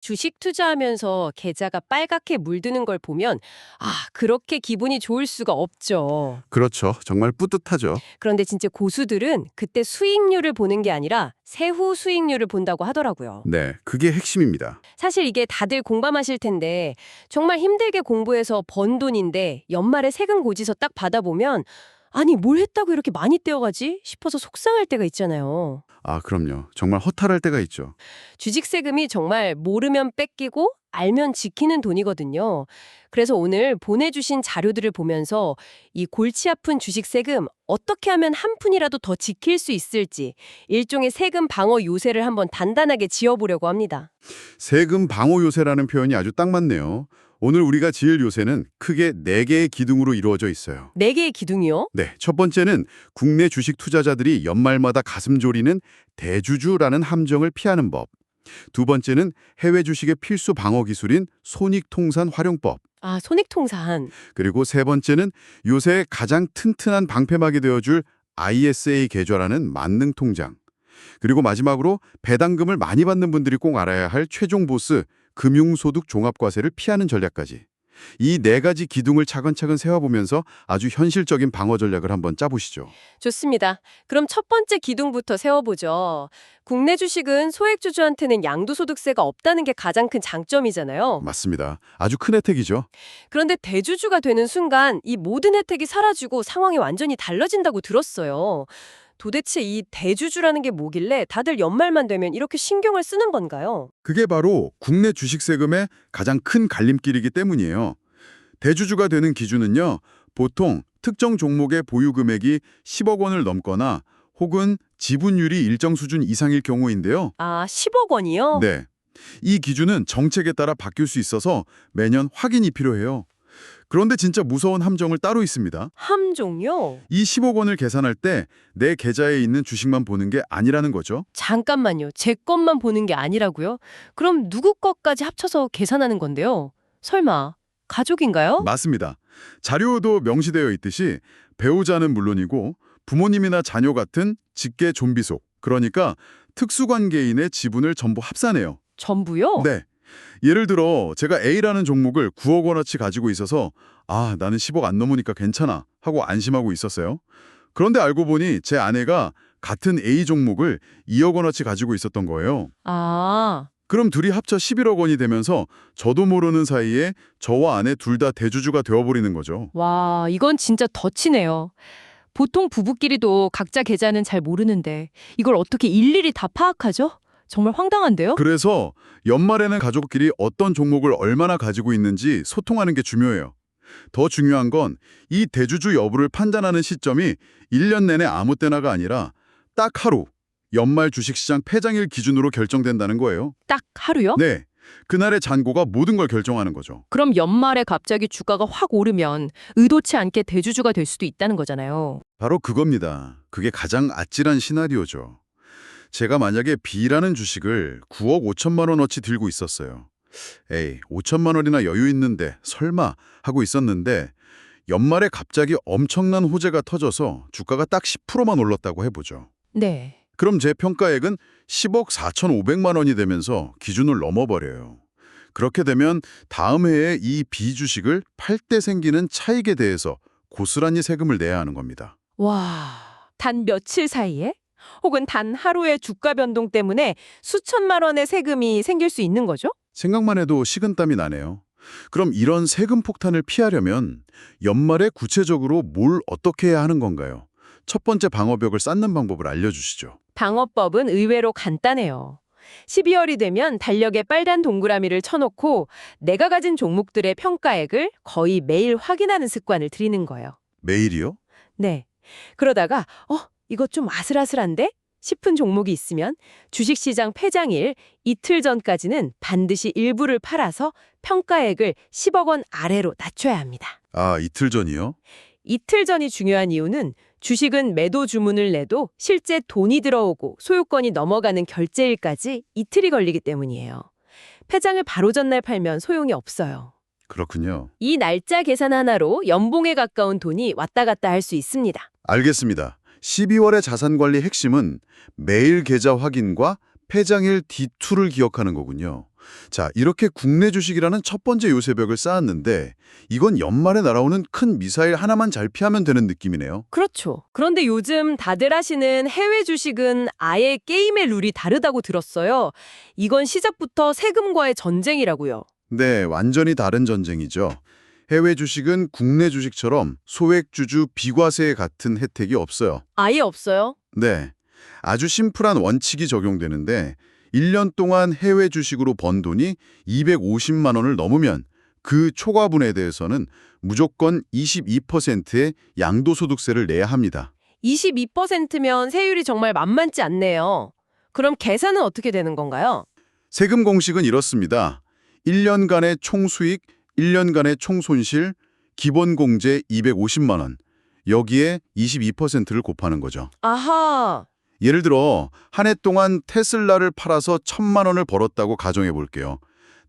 주식 투자하면서 계좌가 빨갛게 물드는 걸 보면 아, 그렇게 기분이 좋을 수가 없죠. 그렇죠. 정말 뿌듯하죠. 그런데 진짜 고수들은 그때 수익률을 보는 게 아니라 세후 수익률을 본다고 하더라고요. 네, 그게 핵심입니다. 사실 이게 다들 공감하실 텐데 정말 힘들게 공부해서 번 돈인데 연말에 세금 고지서 딱 받아보면 아니 뭘 했다고 이렇게 많이 떼어가지 싶어서 속상할 때가 있잖아요. 아, 그럼요. 정말 허탈할 때가 있죠. 주식 세금이 정말 모르면 뺏기고 알면 지키는 돈이거든요. 그래서 오늘 보내주신 자료들을 보면서 이 골치 아픈 주식 세금 어떻게 하면 한 푼이라도 더 지킬 수 있을지 일종의 세금 방어 요새를 한번 단단하게 지어보려고 합니다. 세금 방어 요새라는 표현이 아주 딱 맞네요. 오늘 우리가 지을 요새는 크게 네개의 기둥으로 이루어져 있어요. 네 개의 기둥이요? 네, 첫 번째는 국내 주식 투자자들이 연말마다 가슴 졸이는 대주주라는 함정을 피하는 법. 두 번째는 해외 주식의 필수 방어 기술인 손익통산 활용법. 아, 손익통산. 그리고 세 번째는 요새 가장 튼튼한 방패막이 되어줄 ISA 계좌라는 만능 통장. 그리고 마지막으로 배당금을 많이 받는 분들이 꼭 알아야 할 최종 보스 금융소득 종합과세를 피하는 전략까지. 이 네 가지 기둥을 차근차근 세워보면서 아주 현실적인 방어 전략을 한번 짜보시죠. 좋습니다. 그럼 첫 번째 기둥부터 세워보죠. 국내 주식은 소액주주한테는 양도소득세가 없다는 게 가장 큰 장점이잖아요. 맞습니다. 아주 큰 혜택이죠. 그런데 대주주가 되는 순간 이 모든 혜택이 사라지고 상황이 완전히 달라진다고 들었어요. 도대체 이 대주주라는 게 뭐길래 다들 연말만 되면 이렇게 신경을 쓰는 건가요? 그게 바로 국내 주식 세금의 가장 큰 갈림길이기 때문이에요. 대주주가 되는 기준은요. 보통 특정 종목의 보유 금액이 10억 원을 넘거나 혹은 지분율이 일정 수준 이상일 경우인데요. 아, 10억 원이요? 네. 이 기준은 정책에 따라 바뀔 수 있어서 매년 확인이 필요해요. 그런데 진짜 무서운 함정을 따로 있습니다. 함종요? 이 10억 원을 계산할 때 내 계좌에 있는 주식만 보는 게 아니라는 거죠. 잠깐만요. 제 것만 보는 게 아니라고요? 그럼 누구 것까지 합쳐서 계산하는 건데요? 설마 가족인가요? 맞습니다. 자료도 명시되어 있듯이 배우자는 물론이고 부모님이나 자녀 같은 직계 좀비속, 그러니까 특수관계인의 지분을 전부 합산해요. 전부요? 네. 예를 들어 제가 A라는 종목을 9억 원어치 가지고 있어서 아, 나는 10억 안 넘으니까 괜찮아 하고 안심하고 있었어요. 그런데 알고 보니 제 아내가 같은 A 종목을 2억 원어치 가지고 있었던 거예요. 아, 그럼 둘이 합쳐 11억 원이 되면서 저도 모르는 사이에 저와 아내 둘 다 대주주가 되어버리는 거죠. 와, 이건 진짜 덧치네요. 보통 부부끼리도 각자 계좌는 잘 모르는데 이걸 어떻게 일일이 다 파악하죠? 정말 황당한데요? 그래서 연말에는 가족끼리 어떤 종목을 얼마나 가지고 있는지 소통하는 게 중요해요. 더 중요한 건 이 대주주 여부를 판단하는 시점이 1년 내내 아무 때나가 아니라 딱 하루, 연말 주식시장 폐장일 기준으로 결정된다는 거예요. 딱 하루요? 네, 그날의 잔고가 모든 걸 결정하는 거죠. 그럼 연말에 갑자기 주가가 확 오르면 의도치 않게 대주주가 될 수도 있다는 거잖아요. 바로 그겁니다. 그게 가장 아찔한 시나리오죠. 제가 만약에 B라는 주식을 9억 5천만 원어치 들고 있었어요. 에이, 5천만 원이나 여유 있는데 설마 하고 있었는데 연말에 갑자기 엄청난 호재가 터져서 주가가 딱 10%만 올랐다고 해보죠. 네. 그럼 제 평가액은 10억 4,500만 원이 되면서 기준을 넘어버려요. 그렇게 되면 다음 해에 이 B 주식을 팔 때 생기는 차익에 대해서 고스란히 세금을 내야 하는 겁니다. 와, 단 며칠 사이에? 혹은 단 하루의 주가 변동 때문에 수천만 원의 세금이 생길 수 있는 거죠? 생각만 해도 식은땀이 나네요. 그럼 이런 세금 폭탄을 피하려면 연말에 구체적으로 뭘 어떻게 해야 하는 건가요? 첫 번째 방어벽을 쌓는 방법을 알려주시죠. 방어법은 의외로 간단해요. 12월이 되면 달력에 빨간 동그라미를 쳐놓고 내가 가진 종목들의 평가액을 거의 매일 확인하는 습관을 들이는 거예요. 매일이요? 네. 그러다가 어, 이거 좀 아슬아슬한데? 싶은 종목이 있으면 주식시장 폐장일 이틀 전까지는 반드시 일부를 팔아서 평가액을 10억 원 아래로 낮춰야 합니다. 아, 이틀 전이요? 이틀 전이 중요한 이유는 주식은 매도 주문을 내도 실제 돈이 들어오고 소유권이 넘어가는 결제일까지 이틀이 걸리기 때문이에요. 폐장을 바로 전날 팔면 소용이 없어요. 그렇군요. 이 날짜 계산 하나로 연봉에 가까운 돈이 왔다 갔다 할 수 있습니다. 알겠습니다. 12월의 자산관리 핵심은 매일 계좌 확인과 폐장일 D2를 기억하는 거군요. 자, 이렇게 국내 주식이라는 첫 번째 요새벽을 쌓았는데 이건 연말에 날아오는 큰 미사일 하나만 잘 피하면 되는 느낌이네요. 그렇죠. 그런데 요즘 다들 하시는 해외 주식은 아예 게임의 룰이 다르다고 들었어요. 이건 시작부터 세금과의 전쟁이라고요. 네, 완전히 다른 전쟁이죠. 해외 주식은 국내 주식처럼 소액주주 비과세 같은 혜택이 없어요. 아예 없어요? 네, 아주 심플한 원칙이 적용되는데 1년 동안 해외 주식으로 번 돈이 250만 원을 넘으면 그 초과분에 대해서는 무조건 22%의 양도소득세를 내야 합니다. 22%면 세율이 정말 만만치 않네요. 그럼 계산은 어떻게 되는 건가요? 세금 공식은 이렇습니다. 1년간의 총수익, 1년간의 총 손실, 기본 공제 250만 원. 여기에 22%를 곱하는 거죠. 아하, 예를 들어 한 해 동안 테슬라를 팔아서 천만 원을 벌었다고 가정해 볼게요.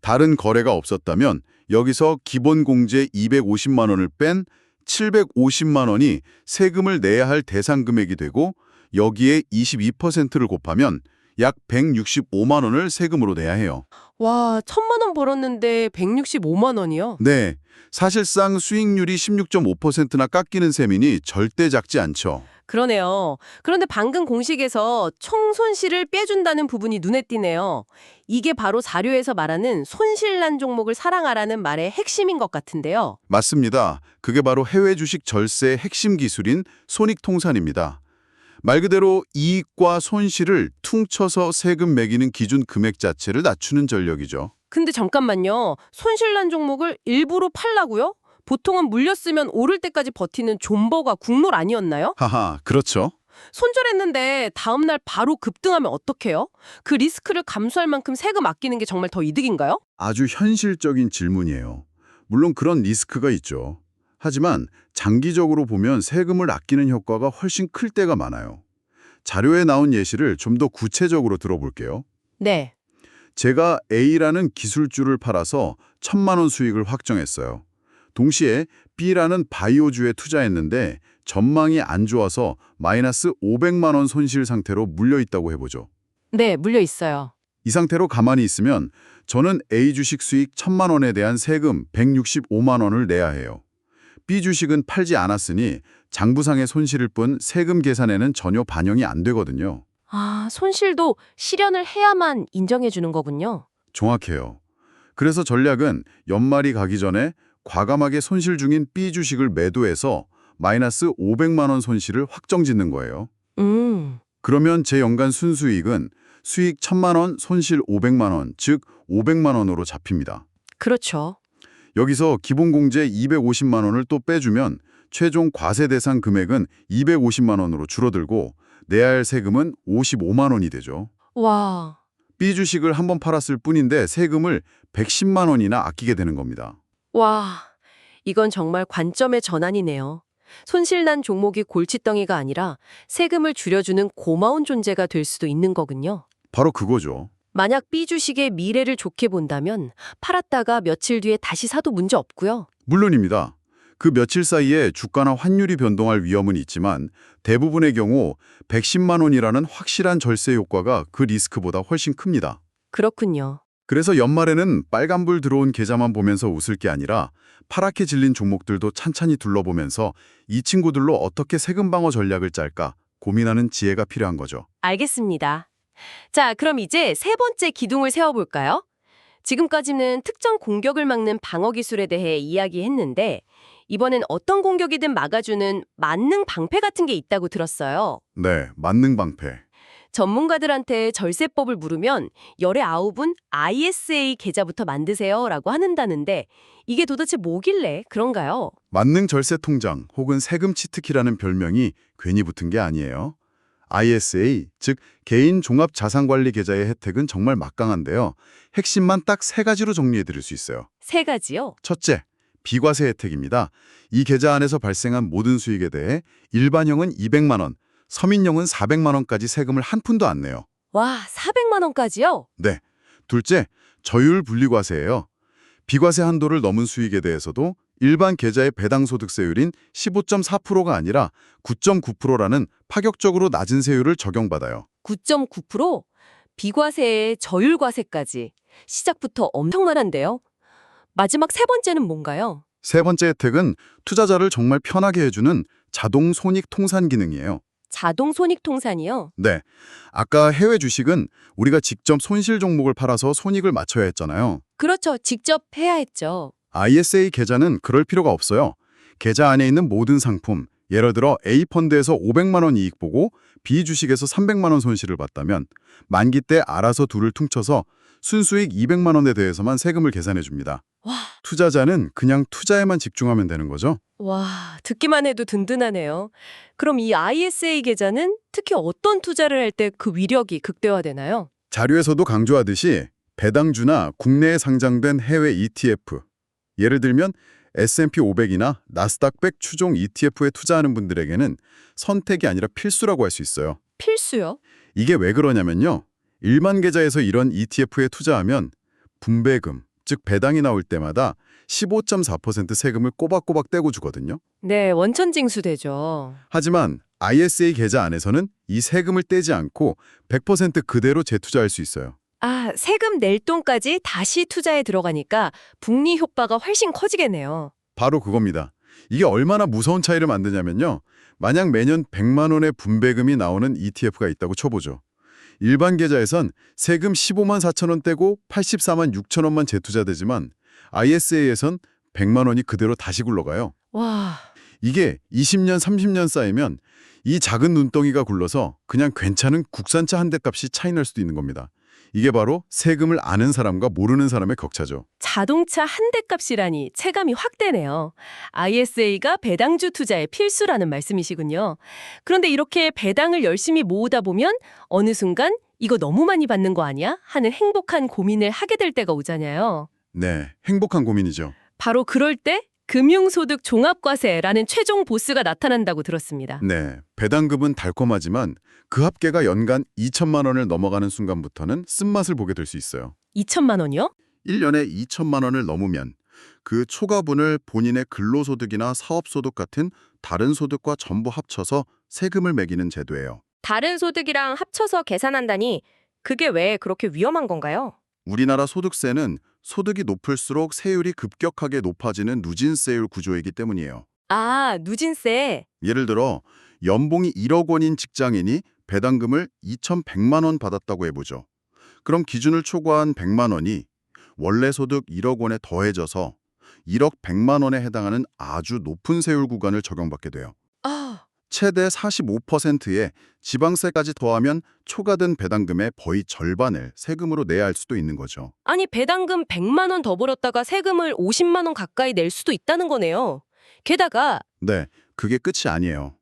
다른 거래가 없었다면 여기서 기본 공제 250만 원을 뺀 750만 원이 세금을 내야 할 대상 금액이 되고 여기에 22%를 곱하면 약 165만 원을 세금으로 내야 해요. 와, 천만 원 벌었는데 165만 원이요? 네, 사실상 수익률이 16.5%나 깎이는 셈이니 절대 작지 않죠. 그러네요. 그런데 방금 공식에서 총 손실을 빼준다는 부분이 눈에 띄네요. 이게 바로 사료에서 말하는 손실난 종목을 사랑하라는 말의 핵심인 것 같은데요. 맞습니다. 그게 바로 해외 주식 절세의 핵심 기술인 손익통산입니다. 말 그대로 이익과 손실을 퉁쳐서 세금 매기는 기준 금액 자체를 낮추는 전력이죠. 근데 잠깐만요. 손실난 종목을 일부러 팔라고요? 보통은 물렸으면 오를 때까지 버티는 존버가 국룰 아니었나요? 하하, 그렇죠. 손절했는데 다음 날 바로 급등하면 어떡해요? 그 리스크를 감수할 만큼 세금 아끼는 게 정말 더 이득인가요? 아주 현실적인 질문이에요. 물론 그런 리스크가 있죠. 하지만 장기적으로 보면 세금을 아끼는 효과가 훨씬 클 때가 많아요. 자료에 나온 예시를 좀 더 구체적으로 들어볼게요. 네. 제가 A라는 기술주를 팔아서 천만 원 수익을 확정했어요. 동시에 B라는 바이오주에 투자했는데 전망이 안 좋아서 마이너스 500만 원 손실 상태로 물려 있다고 해보죠. 네, 물려 있어요. 이 상태로 가만히 있으면 저는 A 주식 수익 천만 원에 대한 세금 165만 원을 내야 해요. B 주식은 팔지 않았으니 장부상의 손실일 뿐 세금 계산에는 전혀 반영이 안 되거든요. 아, 손실도 실현을 해야만 인정해 주는 거군요. 정확해요. 그래서 전략은 연말이 가기 전에 과감하게 손실 중인 B 주식을 매도해서 마이너스 500만 원 손실을 확정짓는 거예요. 음. 그러면 제 연간 순수익은 수익 1000만 원, 손실 500만 원, 즉 500만 원으로 잡힙니다. 그렇죠. 여기서 기본공제 250만 원을 또 빼주면 최종 과세 대상 금액은 250만 원으로 줄어들고 내야 할 세금은 55만 원이 되죠. 와. B 주식을 한 번 팔았을 뿐인데 세금을 110만 원이나 아끼게 되는 겁니다. 와. 이건 정말 관점의 전환이네요. 손실난 종목이 골칫덩이가 아니라 세금을 줄여주는 고마운 존재가 될 수도 있는 거군요. 바로 그거죠. 만약 B 주식의 미래를 좋게 본다면 팔았다가 며칠 뒤에 다시 사도 문제 없고요. 물론입니다. 그 며칠 사이에 주가나 환율이 변동할 위험은 있지만 대부분의 경우 110만 원이라는 확실한 절세 효과가 그 리스크보다 훨씬 큽니다. 그렇군요. 그래서 연말에는 빨간불 들어온 계좌만 보면서 웃을 게 아니라 파랗게 질린 종목들도 찬찬히 둘러보면서 이 친구들로 어떻게 세금 방어 전략을 짤까 고민하는 지혜가 필요한 거죠. 알겠습니다. 자, 그럼 이제 세 번째 기둥을 세워볼까요? 지금까지는 특정 공격을 막는 방어 기술에 대해 이야기했는데 이번엔 어떤 공격이든 막아주는 만능 방패 같은 게 있다고 들었어요. 네, 만능 방패. 전문가들한테 절세법을 물으면 열의 아홉은 ISA 계좌부터 만드세요 라고 하는다는데 이게 도대체 뭐길래 그런가요? 만능 절세 통장 혹은 세금 치트키라는 별명이 괜히 붙은 게 아니에요. ISA, 즉 개인 종합 자산 관리 계좌의 혜택은 정말 막강한데요. 핵심만 딱 세 가지로 정리해 드릴 수 있어요. 세 가지요. 첫째, 비과세 혜택입니다. 이 계좌 안에서 발생한 모든 수익에 대해 일반형은 200만 원, 서민형은 400만 원까지 세금을 한 푼도 안 내요. 와, 400만 원까지요? 네. 둘째, 저율 분리과세예요. 비과세 한도를 넘은 수익에 대해서도 일반 계좌의 배당 소득세율인 15.4%가 아니라 9.9%라는 파격적으로 낮은 세율을 적용받아요. 9.9%? 비과세에 저율과세까지. 시작부터 엄청난데요. 마지막 세 번째는 뭔가요? 세 번째 혜택은 투자자를 정말 편하게 해주는 자동 손익 통산 기능이에요. 자동 손익 통산이요. 네. 아까 해외 주식은 우리가 직접 손실 종목을 팔아서 손익을 맞춰야 했잖아요. 그렇죠. 직접 해야 했죠. ISA 계좌는 그럴 필요가 없어요. 계좌 안에 있는 모든 상품, 예를 들어 A 펀드에서 500만 원 이익 보고 B 주식에서 300만 원 손실을 봤다면 만기 때 알아서 둘을 퉁쳐서 순수익 200만 원에 대해서만 세금을 계산해 줍니다. 와, 투자자는 그냥 투자에만 집중하면 되는 거죠. 와, 듣기만 해도 든든하네요. 그럼 이 ISA 계좌는 특히 어떤 투자를 할 때 그 위력이 극대화되나요? 자료에서도 강조하듯이 배당주나 국내에 상장된 해외 ETF, 예를 들면 S&P 500이나 나스닥 100 추종 ETF에 투자하는 분들에게는 선택이 아니라 필수라고 할 수 있어요. 필수요? 이게 왜 그러냐면요. 일반 계좌에서 이런 ETF에 투자하면 분배금, 즉 배당이 나올 때마다 15.4% 세금을 꼬박꼬박 떼고 주거든요. 네, 원천 징수 되죠. 하지만 ISA 계좌 안에서는 이 세금을 떼지 않고 100% 그대로 재투자할 수 있어요. 아, 세금 낼 돈까지 다시 투자에 들어가니까 복리 효과가 훨씬 커지겠네요. 바로 그겁니다. 이게 얼마나 무서운 차이를 만드냐면요. 만약 매년 100만 원의 분배금이 나오는 ETF가 있다고 쳐보죠. 일반 계좌에선 세금 15만 4천 원 떼고 84만 6천 원만 재투자되지만 ISA에선 100만 원이 그대로 다시 굴러가요. 와, 이게 20년, 30년 쌓이면 이 작은 눈덩이가 굴러서 그냥 괜찮은 국산차 한 대 값이 차이 날 수도 있는 겁니다. 이게 바로 세금을 아는 사람과 모르는 사람의 격차죠. 자동차 한 대 값이라니 체감이 확 되네요. ISA가 배당주 투자의 필수라는 말씀이시군요. 그런데 이렇게 배당을 열심히 모으다 보면 어느 순간 이거 너무 많이 받는 거 아니야? 하는 행복한 고민을 하게 될 때가 오잖아요. 네, 행복한 고민이죠. 바로 그럴 때 금융소득 종합과세라는 최종 보스가 나타난다고 들었습니다. 네, 배당금은 달콤하지만 그 합계가 연간 2천만 원을 넘어가는 순간부터는 쓴맛을 보게 될 수 있어요. 2천만 원이요? 1년에 2천만 원을 넘으면 그 초과분을 본인의 근로소득이나 사업소득 같은 다른 소득과 전부 합쳐서 세금을 매기는 제도예요. 다른 소득이랑 합쳐서 계산한다니 그게 왜 그렇게 위험한 건가요? 우리나라 소득세는 소득이 높을수록 세율이 급격하게 높아지는 누진세율 구조이기 때문이에요. 아, 누진세. 예를 들어 연봉이 1억 원인 직장인이 배당금을 2,100만 원 받았다고 해보죠. 그럼 기준을 초과한 100만 원이 원래 소득 1억 원에 더해져서 1억 100만 원에 해당하는 아주 높은 세율 구간을 적용받게 돼요. 아, 최대 45%의 지방세까지 더하면 초과된 배당금의 거의 절반을 세금으로 내야 할 수도 있는 거죠. 아니 배당금 100만 원 더 벌었다가 세금을 50만 원 가까이 낼 수도 있다는 거네요. 게다가 네, 그게 끝이 아니에요.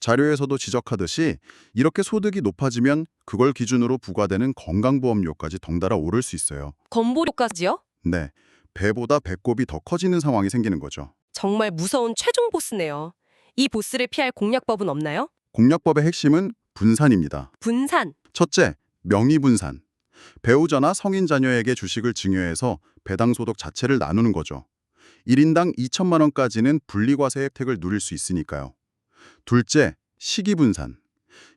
자료에서도 지적하듯이 이렇게 소득이 높아지면 그걸 기준으로 부과되는 건강보험료까지 덩달아 오를 수 있어요. 건보료까지요? 네, 배보다 배꼽이 더 커지는 상황이 생기는 거죠. 정말 무서운 최종 보스네요. 이 보스를 피할 공략법은 없나요? 공략법의 핵심은 분산입니다. 분산. 첫째, 명의분산. 배우자나 성인 자녀에게 주식을 증여해서 배당소득 자체를 나누는 거죠. 1인당 2천만 원까지는 분리과세 혜택을 누릴 수 있으니까요. 둘째, 시기분산.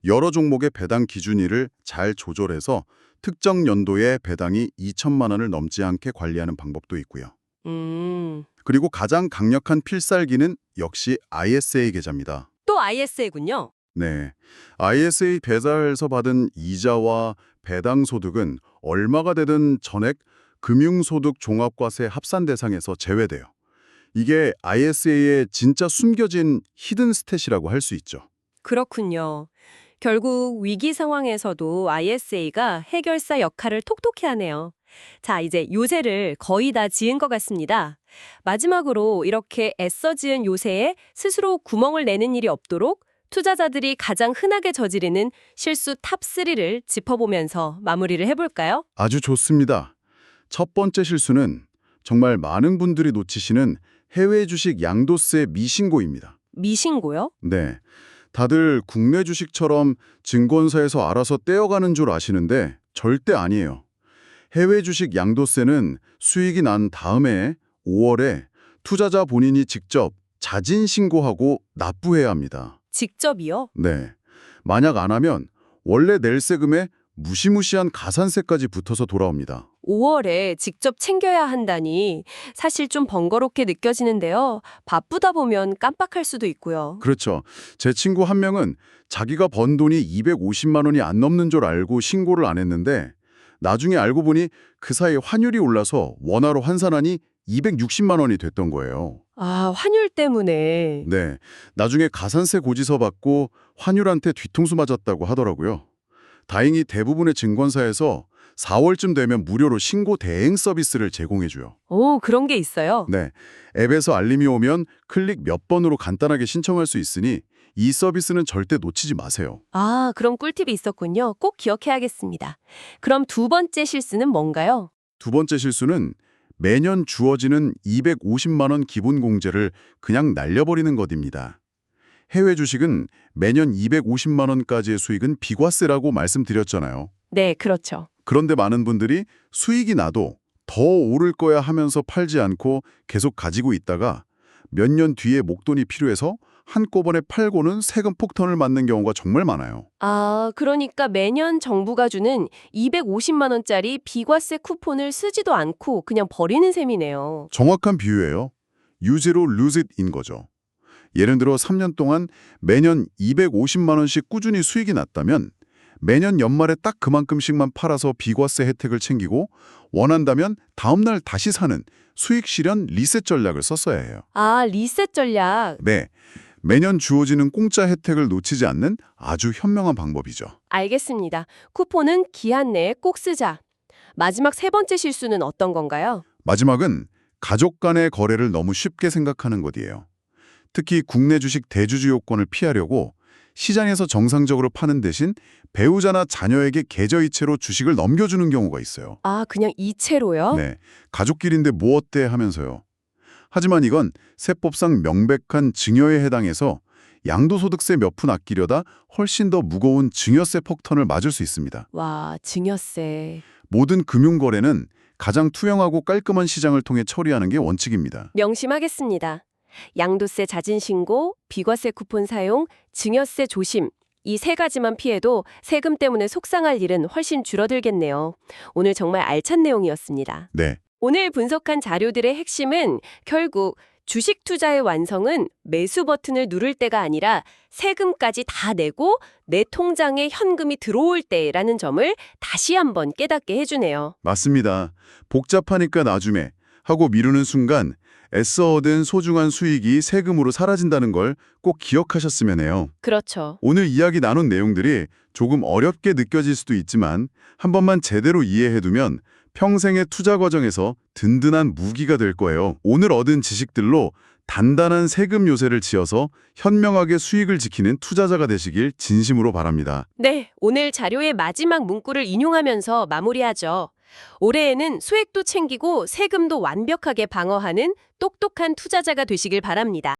여러 종목의 배당 기준일을 잘 조절해서 특정 연도에 배당이 2천만 원을 넘지 않게 관리하는 방법도 있고요. 음. 그리고 가장 강력한 필살기는 역시 ISA 계좌입니다. 또 ISA군요. 네. ISA 배달에서 받은 이자와 배당 소득은 얼마가 되든 전액 금융소득 종합과세 합산 대상에서 제외돼요. 이게 ISA의 진짜 숨겨진 히든 스탯이라고 할 수 있죠. 그렇군요. 결국 위기 상황에서도 ISA가 해결사 역할을 톡톡히 하네요. 자, 이제 요새를 거의 다 지은 것 같습니다. 마지막으로 이렇게 애써 지은 요새에 스스로 구멍을 내는 일이 없도록 투자자들이 가장 흔하게 저지르는 실수 탑3를 짚어보면서 마무리를 해볼까요? 아주 좋습니다. 첫 번째 실수는 정말 많은 분들이 놓치시는 해외 주식 양도세 미신고입니다. 미신고요? 네. 다들 국내 주식처럼 증권사에서 알아서 떼어가는 줄 아시는데 절대 아니에요. 해외 주식 양도세는 수익이 난 다음에 5월에 투자자 본인이 직접 자진 신고하고 납부해야 합니다. 직접이요? 네. 만약 안 하면 원래 낼 세금의 무시무시한 가산세까지 붙어서 돌아옵니다. 5월에 직접 챙겨야 한다니 사실 좀 번거롭게 느껴지는데요. 바쁘다 보면 깜빡할 수도 있고요. 그렇죠. 제 친구 한 명은 자기가 번 돈이 250만 원이 안 넘는 줄 알고 신고를 안 했는데 나중에 알고 보니 그 사이 환율이 올라서 원화로 환산하니 260만 원이 됐던 거예요. 아, 환율 때문에. 네. 나중에 가산세 고지서 받고 환율한테 뒤통수 맞았다고 하더라고요. 다행히 대부분의 증권사에서 4월쯤 되면 무료로 신고 대행 서비스를 제공해줘요. 오, 그런 게 있어요. 네. 앱에서 알림이 오면 클릭 몇 번으로 간단하게 신청할 수 있으니 이 서비스는 절대 놓치지 마세요. 아, 그런 꿀팁이 있었군요. 꼭 기억해야겠습니다. 그럼 두 번째 실수는 뭔가요? 두 번째 실수는 매년 주어지는 250만 원 기본 공제를 그냥 날려버리는 것입니다. 해외 주식은 매년 250만 원까지의 수익은 비과세라고 말씀드렸잖아요. 네, 그렇죠. 그런데 많은 분들이 수익이 나도 더 오를 거야 하면서 팔지 않고 계속 가지고 있다가 몇 년 뒤에 목돈이 필요해서 한꺼번에 팔고는 세금 폭탄을 맞는 경우가 정말 많아요. 아, 그러니까 매년 정부가 주는 250만 원짜리 비과세 쿠폰을 쓰지도 않고 그냥 버리는 셈이네요. 정확한 비유예요. lose it인 거죠. 예를 들어 3년 동안 매년 250만 원씩 꾸준히 수익이 났다면 매년 연말에 딱 그만큼씩만 팔아서 비과세 혜택을 챙기고 원한다면 다음 날 다시 사는 수익 실현 리셋 전략을 썼어야 해요. 아, 리셋 전략. 네. 매년 주어지는 공짜 혜택을 놓치지 않는 아주 현명한 방법이죠. 알겠습니다. 쿠폰은 기한 내에 꼭 쓰자. 마지막 세 번째 실수는 어떤 건가요? 마지막은 가족 간의 거래를 너무 쉽게 생각하는 것이에요. 특히 국내 주식 대주주 요건을 피하려고 시장에서 정상적으로 파는 대신 배우자나 자녀에게 계좌이체로 주식을 넘겨주는 경우가 있어요. 아, 그냥 이체로요? 네, 가족끼리인데 뭐 어때 하면서요. 하지만 이건 세법상 명백한 증여에 해당해서 양도소득세 몇 푼 아끼려다 훨씬 더 무거운 증여세 폭탄을 맞을 수 있습니다. 와, 증여세. 모든 금융거래는 가장 투명하고 깔끔한 시장을 통해 처리하는 게 원칙입니다. 명심하겠습니다. 양도세 자진 신고, 비과세 쿠폰 사용, 증여세 조심. 이 세 가지만 피해도 세금 때문에 속상할 일은 훨씬 줄어들겠네요. 오늘 정말 알찬 내용이었습니다. 네, 오늘 분석한 자료들의 핵심은 결국 주식 투자의 완성은 매수 버튼을 누를 때가 아니라 세금까지 다 내고 내 통장에 현금이 들어올 때라는 점을 다시 한번 깨닫게 해주네요. 맞습니다. 복잡하니까 나중에 하고 미루는 순간 애써 얻은 소중한 수익이 세금으로 사라진다는 걸 꼭 기억하셨으면 해요. 그렇죠. 오늘 이야기 나눈 내용들이 조금 어렵게 느껴질 수도 있지만 한 번만 제대로 이해해두면 평생의 투자 과정에서 든든한 무기가 될 거예요. 오늘 얻은 지식들로 단단한 세금 요새를 지어서 현명하게 수익을 지키는 투자자가 되시길 진심으로 바랍니다. 네, 오늘 자료의 마지막 문구를 인용하면서 마무리하죠. 올해에는 수익도 챙기고 세금도 완벽하게 방어하는 똑똑한 투자자가 되시길 바랍니다.